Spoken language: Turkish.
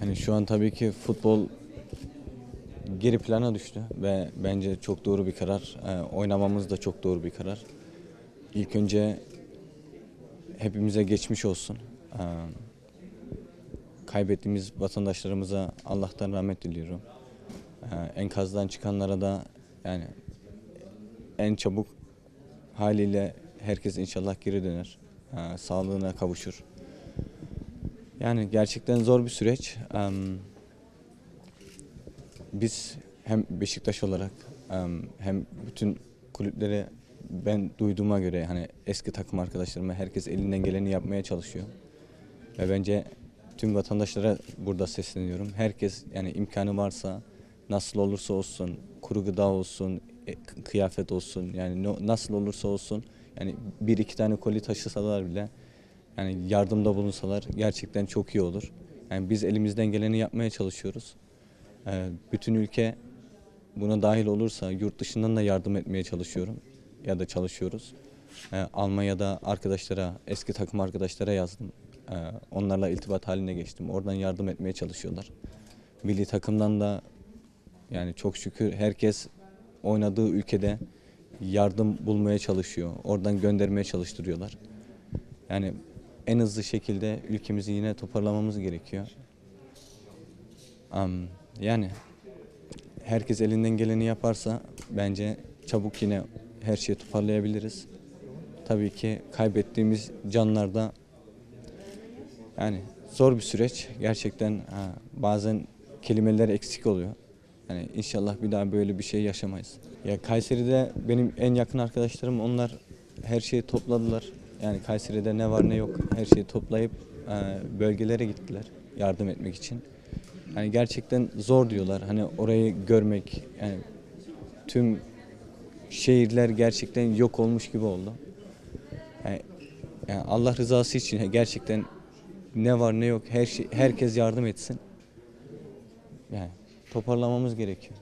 Yani şu an tabii ki futbol geri plana düştü ve bence çok doğru bir karar. Ee, oynamamız da çok doğru bir karar. İlk önce hepimize geçmiş olsun. Ee, kaybettiğimiz vatandaşlarımıza Allah'tan rahmet diliyorum. Ee, enkazdan çıkanlara da yani en çabuk haliyle herkes inşallah geri döner. Ee, sağlığına kavuşur. Yani gerçekten zor bir süreç. Em, Biz hem Beşiktaş olarak em, hem bütün kulüplere ben duyduğuma göre hani eski takım arkadaşlarıma herkes elinden geleni yapmaya çalışıyor. Ve bence tüm vatandaşlara burada sesleniyorum. Herkes yani imkanı varsa nasıl olursa olsun kuru gıda olsun, e, kıyafet olsun yani nasıl olursa olsun yani bir iki tane koli taşısalar bile yani yardımda bulunsalar gerçekten çok iyi olur. Yani biz elimizden geleni yapmaya çalışıyoruz. Ee, bütün ülke buna dahil olursa yurt dışından da yardım etmeye çalışıyorum ya da çalışıyoruz. Ee, Almanya'da arkadaşlara, eski takım arkadaşlara yazdım. Ee, onlarla iltibat haline geçtim. Oradan yardım etmeye çalışıyorlar. Milli takımdan da yani çok şükür herkes oynadığı ülkede yardım bulmaya çalışıyor. Oradan göndermeye çalıştırıyorlar. Yani en hızlı şekilde ülkemizi yine toparlamamız gerekiyor. Am, yani herkes elinden geleni yaparsa bence çabuk yine her şeyi toparlayabiliriz. Tabii ki kaybettiğimiz canlar da yani zor bir süreç. Gerçekten ha, bazen kelimeler eksik oluyor. Yani inşallah bir daha böyle bir şey yaşamayız. Ya Kayseri'de benim en yakın arkadaşlarım onlar her şeyi topladılar. Yani Kayseri'de ne var ne yok her şeyi toplayıp e, bölgelere gittiler yardım etmek için. Yani gerçekten zor diyorlar. Hani orayı görmek yani tüm şehirler gerçekten yok olmuş gibi oldu. Yani, yani Allah rızası için gerçekten ne var ne yok her şey herkes yardım etsin. Yani toparlamamız gerekiyor.